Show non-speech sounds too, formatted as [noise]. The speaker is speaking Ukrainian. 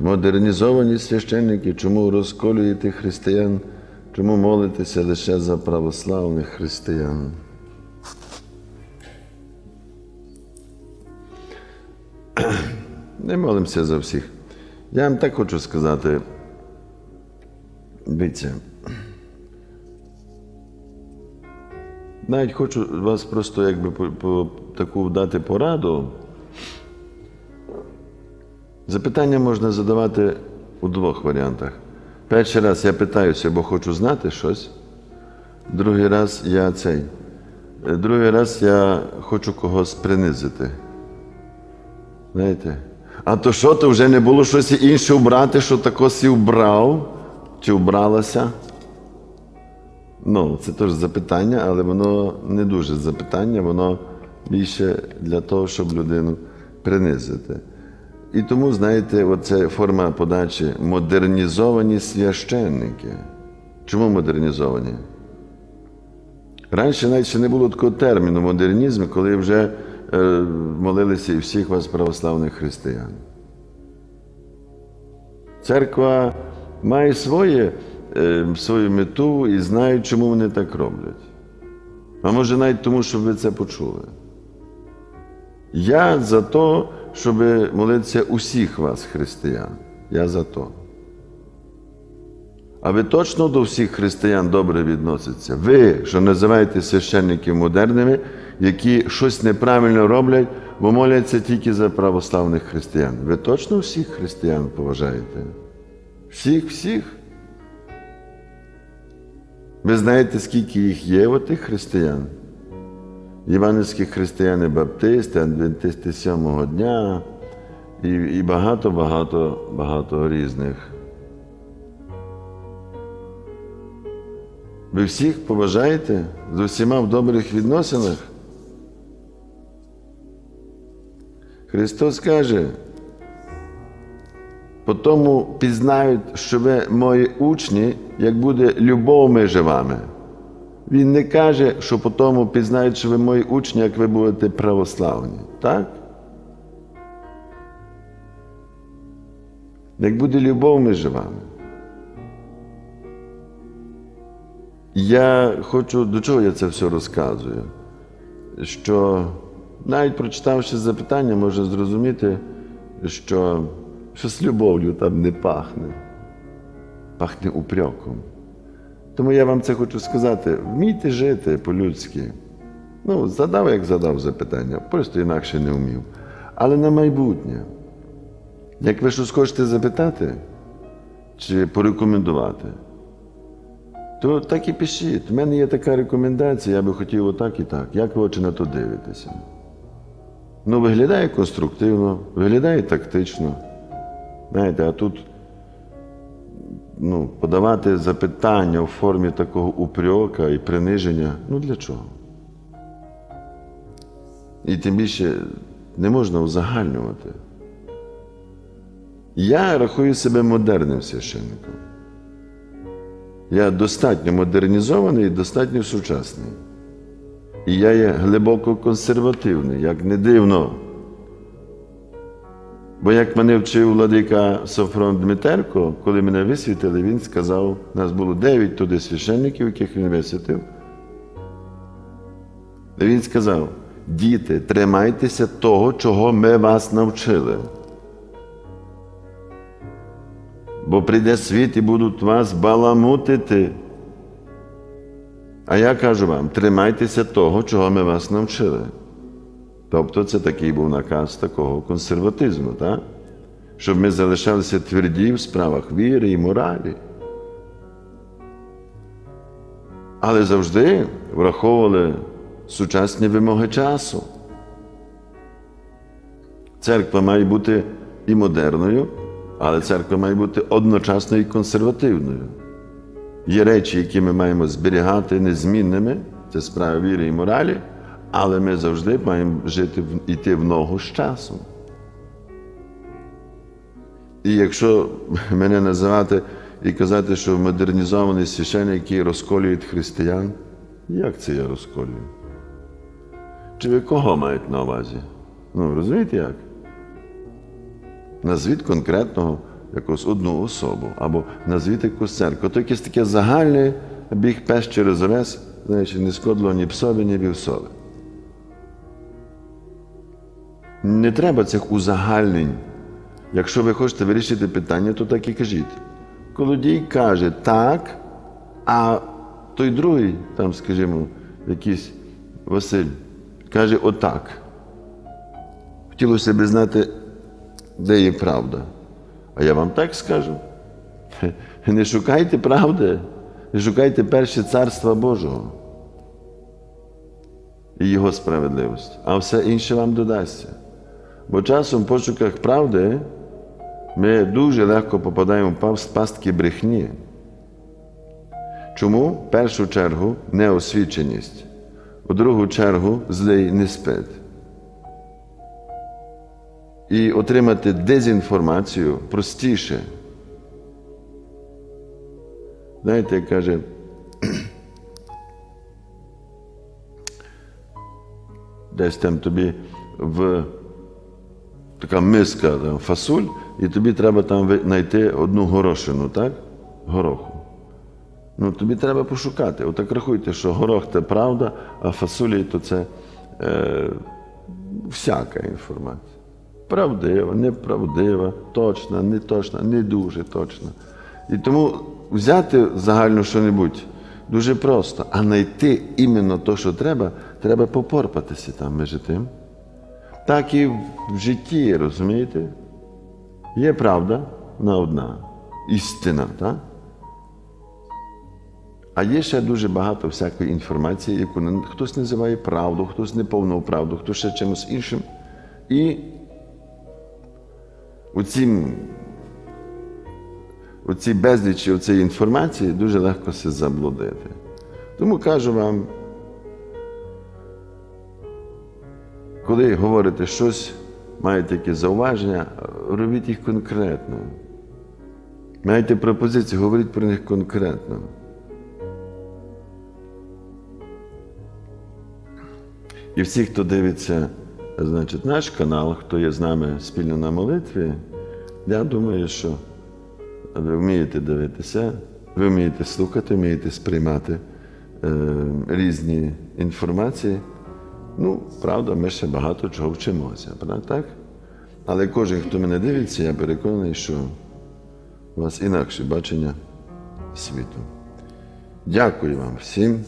модернізовані священники, чому розколюєте християн, чому молитеся лише за православних християн? Не молимося за всіх. Я вам так хочу сказати. Дивіться. Навіть хочу вас просто якби по, по таку дати пораду. Запитання можна задавати у двох варіантах. Перший раз я питаюся, бо хочу знати щось. Другий раз я цей. Другий раз я хочу когось принизити. Знаєте? А то що, то вже не було щось інше вбрати, що тако сі вбрав чи вбралася? Ну, це теж запитання, але воно не дуже запитання, воно більше для того, щоб людину принизити. І тому, знаєте, оце форма подачі модернізовані священники. Чому модернізовані? Раніше навіть ще не було такого терміну модернізм, коли вже е, молилися і всіх вас православних християн. Церква має своє, е, свою мету і знає, чому вони так роблять. А може навіть тому, щоб ви це почули. Я за то, щоб молитися усіх вас, християн. Я за то. А ви точно до всіх християн добре відноситься? Ви, що називаєте священників модерними, які щось неправильно роблять, бо моляться тільки за православних християн. Ви точно всіх християн поважаєте? Всіх, всіх? Ви знаєте, скільки їх є, отих християн? Євангельські християни баптисти, адвентисти сьомого дня і, і багато, багато, багато різних. Ви всіх поважаєте з усіма в добрих відносинах? Христос каже, по тому пізнають, що ви мої учні, як буде любов між вами. Він не каже, що по тому пізнають, що ви мої учні, як ви будете православні. Так? Як буде любов між вами. Я хочу, до чого я це все розказую? Що навіть прочитавши запитання, можна зрозуміти, що щось любов'ю там не пахне, пахне упреком. Тому я вам це хочу сказати: вмійте жити по-людськи. Ну, задав, як задав запитання, просто інакше не вмів. Але на майбутнє, як ви щось хочете запитати чи порекомендувати, то так і пишіть. У мене є така рекомендація, я би хотів отак і так. Як ви очі на то дивитеся? Ну, виглядає конструктивно, виглядає тактично. Знаєте, а тут ну, подавати запитання у формі такого упрьока і приниження, ну для чого? І тим більше не можна узагальнювати. Я рахую себе модерним священником. Я достатньо модернізований і достатньо сучасний. І я є глибоко консервативний, як не дивно. Бо як мене вчив владика Софрон Дмитерко, коли мене висвітили, він сказав, нас було дев'ять туди священників, яких він висвітив. Він сказав: діти, тримайтеся того, чого ми вас навчили. Бо прийде світ і будуть вас баламутити. А я кажу вам, тримайтеся того, чого ми вас навчили. Тобто це такий був наказ такого консерватизму, так? щоб ми залишалися тверді в справах віри і моралі. Але завжди враховували сучасні вимоги часу. Церква має бути і модерною, але церква має бути одночасно і консервативною. Є речі, які ми маємо зберігати незмінними, це справа віри і моралі, але ми завжди маємо жити, йти в ногу з часом. І якщо [laughs] мене називати і казати, що модернізований священник, який розколюють християн, як це я розколюю? Чи ви кого мають на увазі? Ну, розумієте як? Назвіть конкретного якусь одну особу, або назвіть якусь церкву. То якесь таке загальне біг пес через овес, знаєш, не скодло ні псові, ні вівсові. Не треба цих узагальнень. Якщо ви хочете вирішити питання, то так і кажіть. Колодій каже так, а той другий, там, скажімо, якийсь Василь, каже отак. Хотілося б знати, де є правда. А я вам так скажу. [laughs] Не шукайте правди, не шукайте перше царства Божого і Його справедливості, а все інше вам додасться. Бо часом в пошуках правди ми дуже легко попадаємо в пастки брехні. Чому? В першу чергу неосвіченість, у другу чергу злий не спить. І отримати дезінформацію простіше. Знаєте, як каже, десь там тобі в така миска там, фасоль, і тобі треба там знайти одну горошину, так? Гороху. Ну, тобі треба пошукати. Отак рахуйте, що горох це правда, а фасолі то це е, всяка інформація. Правдива, неправдива, точна, не точна, не дуже точна. І тому взяти загально що-небудь дуже просто, а знайти іменно те, що треба, треба попорпатися там між тим. Так і в житті, розумієте? Є правда на одна, істина, так? А є ще дуже багато всякої інформації, яку хтось називає правду, хтось неповну правду, хтось ще чимось іншим. І у цім, у цій безлічі цієї інформації дуже легко се заблудити. Тому кажу вам, коли говорите щось, маєте якісь зауваження, робіть їх конкретно. Маєте пропозиції, говоріть про них конкретно. І всі, хто дивиться значить, наш канал, хто є з нами спільно на молитві, я думаю, що ви вмієте дивитися, ви вмієте слухати, вмієте сприймати е, різні інформації. Ну, правда, ми ще багато чого вчимося, правда так? Але кожен, хто мене дивиться, я переконаний, що у вас інакше бачення світу. Дякую вам всім.